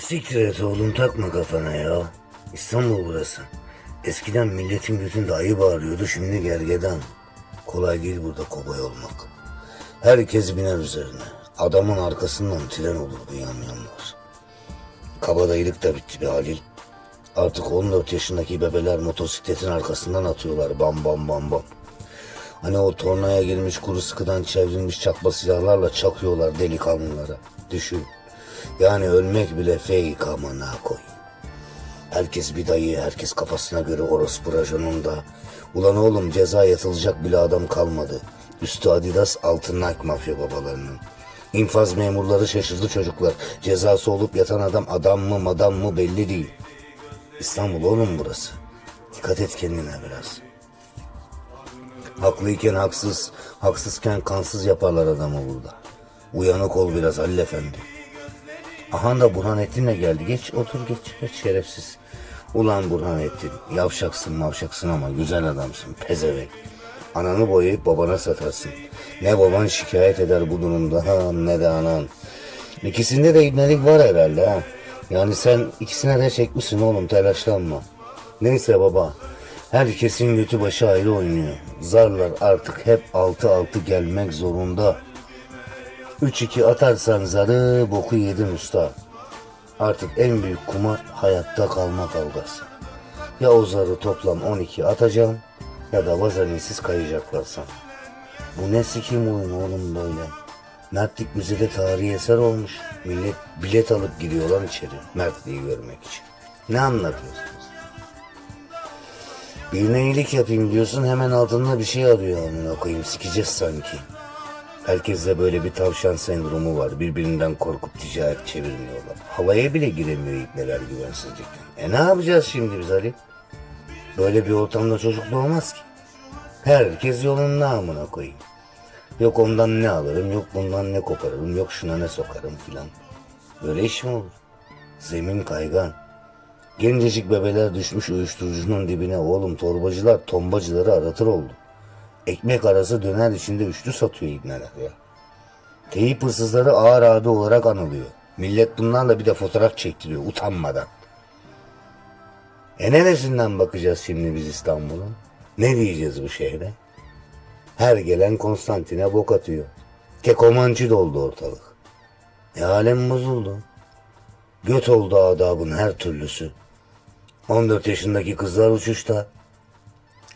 Siktir et oğlum takma kafana ya. İstanbul burası. Eskiden milletin götünde ayı bağırıyordu şimdi gergedan. Kolay değil burada kobay olmak. Herkes biner üzerine. Adamın arkasından tren olur bu yamyamlar. Kabadayılık da bitti be Halil. Artık 14 yaşındaki bebeler motosikletin arkasından atıyorlar bam bam bam bam. Hani o tornaya girmiş kuru sıkıdan çevrilmiş çakma silahlarla çakıyorlar delikanlılara. Düşün. Yani ölmek bile fake amına koy. Herkes bir dayı, herkes kafasına göre orospu rajonunda. Ulan oğlum ceza yatılacak bile adam kalmadı. Üstü Adidas, altı Nike mafya babalarının. İnfaz memurları şaşırdı çocuklar. Cezası olup yatan adam adam mı madam mı belli değil. İstanbul oğlum burası. Dikkat et kendine biraz. Haklıyken haksız, haksızken kansız yaparlar adamı burada. Uyanık ol biraz Halil Efendi. Aha da Burhanettin de geldi. Geç otur geç, geç şerefsiz. Ulan Burhanettin yavşaksın mavşaksın ama güzel adamsın pezevenk. Ananı boyayıp babana satarsın. Ne baban şikayet eder bu durumda ha, ne de anan. İkisinde de ibnelik var herhalde ha. Yani sen ikisine de çekmişsin oğlum telaşlanma. Neyse baba. Herkesin götü başı ayrı oynuyor. Zarlar artık hep altı altı gelmek zorunda. 3-2 atarsan zarı boku yedin usta. Artık en büyük kumar hayatta kalma kavgası. Ya o zarı toplam 12 atacaksın ya da vazalinsiz kayacaklar sana. Bu ne sikim oyunu oğlum böyle. Mertlik müzede tarihi eser olmuş. Millet bilet alıp giriyor lan içeri Mertliği görmek için. Ne anlatıyorsunuz? Birine iyilik yapayım diyorsun hemen altında bir şey arıyor amına koyayım sikeceğiz sanki. Herkeste böyle bir tavşan sendromu var. Birbirinden korkup ticaret çevirmiyorlar. Havaya bile giremiyor ibneler güvensizlikten. E ne yapacağız şimdi biz Ali? Böyle bir ortamda çocuk doğmaz ki. Herkes yolun namına koyayım. Yok ondan ne alırım, yok bundan ne koparırım, yok şuna ne sokarım filan. Böyle iş mi olur? Zemin kaygan. Gencecik bebeler düşmüş uyuşturucunun dibine oğlum torbacılar tombacıları aratır oldu. Ekmek arası döner içinde üçlü satıyor ibneler ya. Teyip hırsızları ağır abi olarak anılıyor. Millet bunlarla bir de fotoğraf çektiriyor utanmadan. E neresinden bakacağız şimdi biz İstanbul'un? Ne diyeceğiz bu şehre? Her gelen Konstantin'e bok atıyor. Kekomancı doldu ortalık. E alem bozuldu. Göt oldu adabın her türlüsü. 14 yaşındaki kızlar uçuşta.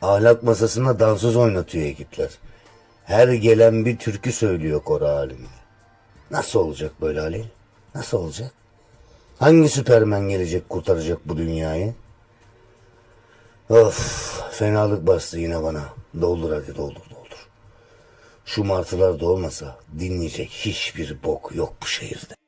Ahlak masasında dansöz oynatıyor ekipler. Her gelen bir türkü söylüyor koro halinde. Nasıl olacak böyle Halil? Nasıl olacak? Hangi süpermen gelecek kurtaracak bu dünyayı? Of fenalık bastı yine bana. Doldur hadi doldur doldur. Şu martılar da olmasa dinleyecek hiçbir bok yok bu şehirde.